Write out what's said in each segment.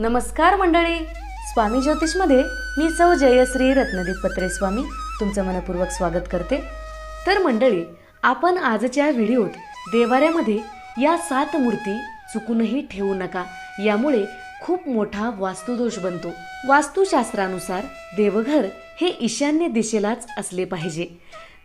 नमस्कार मंडळी. स्वामी ज्योतिषमध्ये मी सौ जयश्री रत्नदीप पत्रे स्वामी तुमचं मनपूर्वक स्वागत करते. तर मंडळी आपण आजच्या व्हिडिओत देवाऱ्यामध्ये या सात मूर्ती चुकूनही ठेवू नका. यामुळे खूप मोठा वास्तुदोष बनतो. वास्तुशास्त्रानुसार देवघर हे ईशान्य दिशेलाच असले पाहिजे.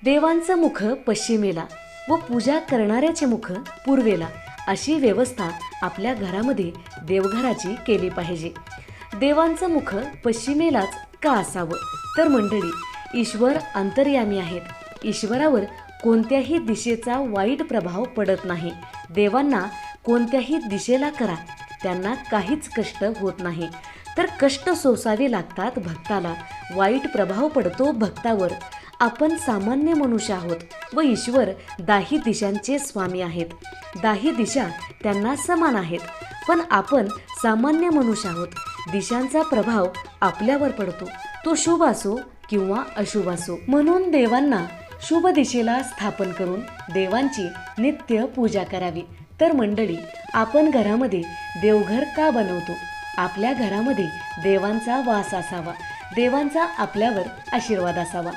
देवांचं मुख पश्चिमेला व पूजा करणाऱ्याचे मुख पूर्वेला. अशी व्यवस्था आपल्या घरामध्ये देवघराची केली पाहिजे. देवांचं मुख पश्चिमेलाच का असावं? तर मंडळी ईश्वर अंतर्यामी आहेत. ईश्वरावर कोणत्याही दिशेचा वाईट प्रभाव पडत नाही. देवांना कोणत्याही दिशेला करा. त्यांना काहीच कष्ट होत नाही. तर कष्ट सोसावे लागतात भक्ताला. वाईट प्रभाव पडतो भक्तावर. आपण सामान्य मनुष्य आहोत व ईश्वर दाही दिशांचे स्वामी आहेत. दाही दिशा त्यांना समान आहेत. पण आपण सामान्य मनुष्य आहोत. दिशांचा प्रभाव आपल्यावर पडतो. तो शुभ असो किंवा अशुभ असो. म्हणून देवांना शुभ दिशेला स्थापन करून देवांची नित्य पूजा करावी. तर मंडळी आपण घरामध्ये देवघर का बनवतो? आपल्या घरामध्ये देवांचा वास असावा. देवांचा आपल्यावर आशीर्वाद असावा.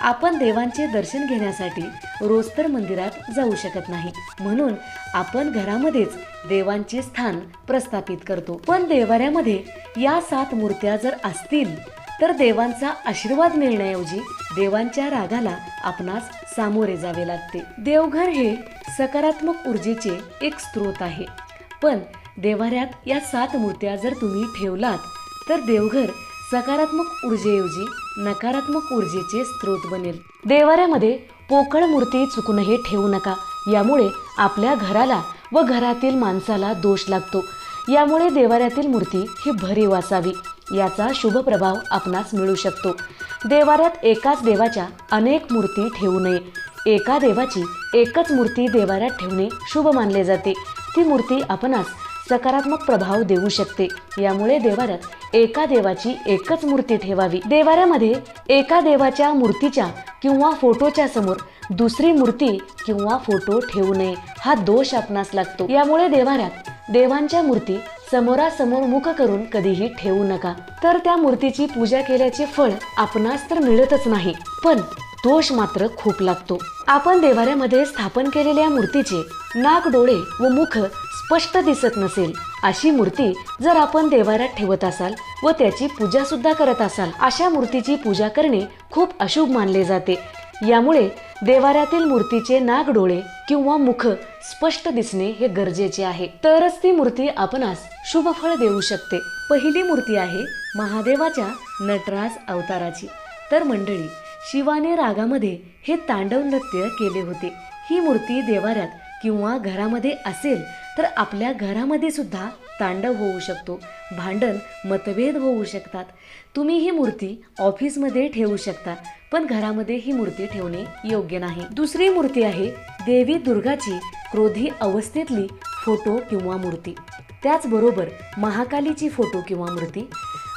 आपण देवांचे दर्शन घेण्यासाठी रोज तर मंदिरात जाऊ शकत नाही. म्हणून आपण घरामध्येच देवांचे स्थान प्रस्थापित करतो. पण देवाऱ्यामध्ये या सात मूर्त्या जर असतील तर देवांचा आशीर्वाद मिळण्याऐवजी देवांच्या रागाला आपणास सामोरे जावे लागते. देवघर हे सकारात्मक ऊर्जेचे एक स्रोत आहे. पण देवाऱ्यात या सात मूर्त्या जर तुम्ही ठेवलात तर देवघर सकारात्मक ऊर्जेऐवजी नकारात्मक ऊर्जेचे स्रोत बनेल. देवाऱ्यामध्ये पोकळ मूर्ती चुकूनही ठेवू नका. यामुळे आपल्या घराला व घरातील माणसाला दोष लागतो. यामुळे देवाऱ्यातील मूर्ती ही भरीव असावी. याचा शुभ प्रभाव आपणास मिळू शकतो. देवाऱ्यात एकाच देवाच्या अनेक मूर्ती ठेवू नये. एका देवाची एकच मूर्ती देवाऱ्यात ठेवणे शुभ मानले जाते. ती मूर्ती आपणास सकारात्मक प्रभाव देऊ शकते. यामुळे देवाऱ्यात एका देवाची एकच मूर्ती ठेवावी. देवाऱ्यामध्ये एका देवाच्या मूर्तीच्या किंवा फोटोच्या समोर दुसरी मूर्ती किंवा फोटो ठेवू नये. हा दोष आपणास लागतो. यामुळे देवाऱ्यात देवांच्या मूर्ती समोरासमोर मुख करून कधीही ठेवू नका. तर त्या मूर्तीची पूजा केल्याचे फळ आपणास तर मिळतच नाही पण दोष मात्र खूप लागतो. आपण देवाऱ्यामध्ये स्थापन केलेल्या मूर्तीचे नाक डोळे व मुख स्पष्ट दिसत नसेल. अशी मूर्ती जर आपण देवाऱ्यात ठेवत असाल व त्याची पूजा सुद्धा करत असाल अशा मूर्तीची पूजा करणे खूप अशुभ मानले जाते. यामुळे देवाऱ्यातील मूर्तीचे नाग डोळे किंवा मुख स्पष्ट दिसणे हे गरजेचे आहे. तरच ती मूर्ती आपणास शुभ फळ देऊ शकते. पहिली मूर्ती आहे महादेवाच्या नटराज अवताराची. तर मंडळी शिवाने रागामध्ये हे तांडव नृत्य केले होते. ही मूर्ती देवाऱ्यात किंवा घरामध्ये असेल तर आपल्या घरामध्ये सुद्धा तांडव होऊ शकतो भांडण मतभेद होऊ शकतात. तुम्ही ही मूर्ती ऑफिसमध्ये ठेवू शकता पण घरामध्ये ही मूर्ती ठेवणे योग्य नाही. दुसरी मूर्ती आहे देवी दुर्गाची क्रोधी अवस्थेतली फोटो किंवा मूर्ती. त्याचबरोबर महाकालीची फोटो किंवा मूर्ती.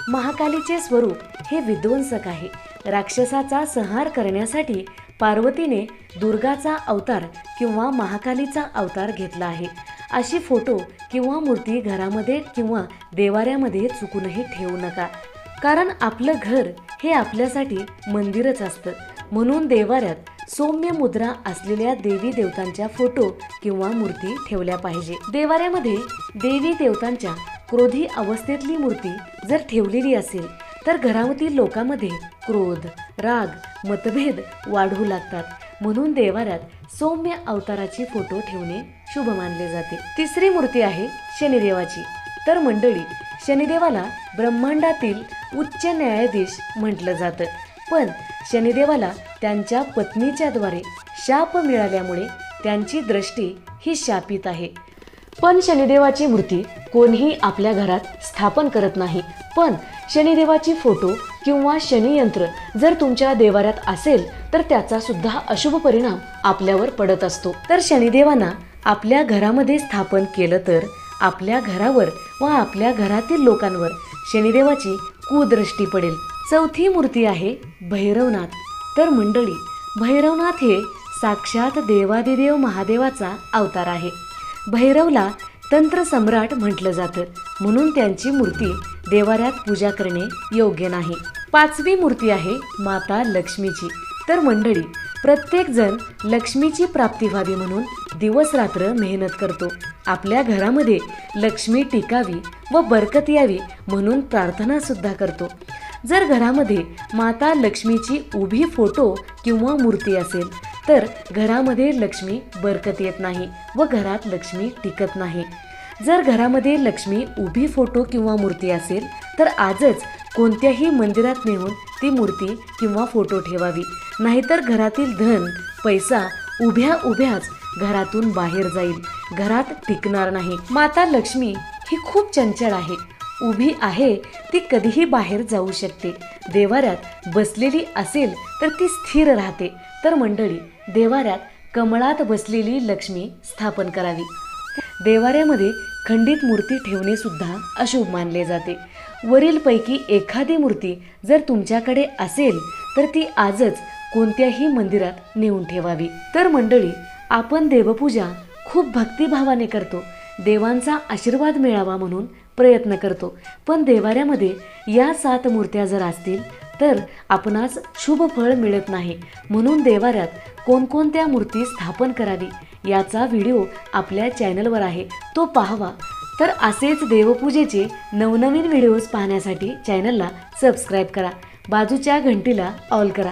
महाकालीचे स्वरूप हे विध्वंसक आहे. राक्षसाचा संहार करण्यासाठी पार्वतीने दुर्गाचा अवतार किंवा महाकालीचा अवतार घेतला आहे. अशी फोटो किंवा मूर्ती घरामध्ये किंवा देवाऱ्यामध्ये चुकूनही ठेवू नका. कारण आपलं घर हे आपल्यासाठी मंदिरच असतं. म्हणून देवाऱ्यात सौम्य मुद्रा असलेल्या देवी देवतांच्या फोटो किंवा मूर्ती ठेवल्या पाहिजे. देवाऱ्यामध्ये देवी देवतांच्या क्रोधी अवस्थेतली मूर्ती जर ठेवलेली असेल तर घरामधील लोकांमध्ये क्रोध राग मतभेद वाढू लागतात. म्हणून देवाऱ्यात सौम्य अवताराची फोटो ठेवणे शुभ मानले जाते. तिसरी मूर्ती आहे शनिदेवाची. तर मंडळी शनिदेवाला ब्रह्मांडातील उच्च न्यायाधीश म्हटलं जातं. पण शनिदेवाला त्यांच्या पत्नीच्या द्वारे शाप मिळाल्यामुळे त्यांची दृष्टी ही शापित आहे. पण शनिदेवाची मूर्ती कोणीही आपल्या घरात स्थापन करत नाही. पण शनिदेवाची फोटो किंवा शनियंत्र जर तुमच्या देवाऱ्यात असेल तर त्याचा सुद्धा अशुभ परिणाम आपल्यावर पडत असतो. तर शनिदेवांना आपल्या घरामध्ये स्थापन केलं तर आपल्या घरावर व आपल्या घरातील लोकांवर शनिदेवाची कुदृष्टी पडेल. चौथी मूर्ती आहे भैरवनाथ. तर मंडळी भैरवनाथ हे साक्षात देवादिदेव महादेवाचा अवतार आहे. भैरवला तंत्र सम्राट म्हटलं जातं. म्हणून त्यांची मूर्ती देवाऱ्यात पूजा करणे योग्य नाही. पाचवी मूर्ती आहे माता लक्ष्मीची. तर मंडळी प्रत्येकजण लक्ष्मीची प्राप्ती व्हावी म्हणून दिवस रात्र मेहनत करतो. आपल्या घरामध्ये लक्ष्मी टिकावी व बरकत यावी म्हणून प्रार्थना सुद्धा करतो. जर घरामध्ये माता लक्ष्मीची उभी फोटो किंवा मूर्ती असेल तर घरामध्ये लक्ष्मी बरकत येत नाही व घरात लक्ष्मी टिकत नाही. जर घरामध्ये लक्ष्मी उभी फोटो किंवा मूर्ती असेल तर आजच कोणत्याही मंदिरात नेऊन ती मूर्ती किंवा फोटो ठेवावी. नाहीतर घरातील धन पैसा उभ्या उभ्याच घरातून बाहेर जाईल. घरात टिकणार नाही. माता लक्ष्मी ही खूप चंचल आहे. उभी आहे ती कधीही बाहेर जाऊ शकते. देवाऱ्यात बसलेली असेल तर ती स्थिर राहते. तर मंडळी देवाऱ्यात कमळात बसलेली लक्ष्मी स्थापन करावी. देवाऱ्यामध्ये खंडित मूर्ती ठेवणे सुद्धा अशुभ मानले जाते. वरीलपैकी एखादी मूर्ती जर तुमच्याकडे असेल तर ती आजच कोणत्याही मंदिरात नेऊन ठेवावी. तर मंडळी आपण देवपूजा खूप भक्तिभावाने करतो. देवांचा आशीर्वाद मिळावा म्हणून प्रयत्न करतो. पण देवाऱ्यामध्ये या सात मूर्त्या जर असतील तर आपणास शुभ फळ मिळत नाही. म्हणून देवाऱ्यात कोणकोणत्या मूर्ती स्थापन करावी याचा व्हिडिओ आपल्या चॅनलवर आहे. तो पाहावा. तर असेच देवपूजेचे नवनवीन व्हिडिओज पाहण्यासाठी चॅनलला सबस्क्राईब करा. बाजूच्या घंटीला ऑल करा.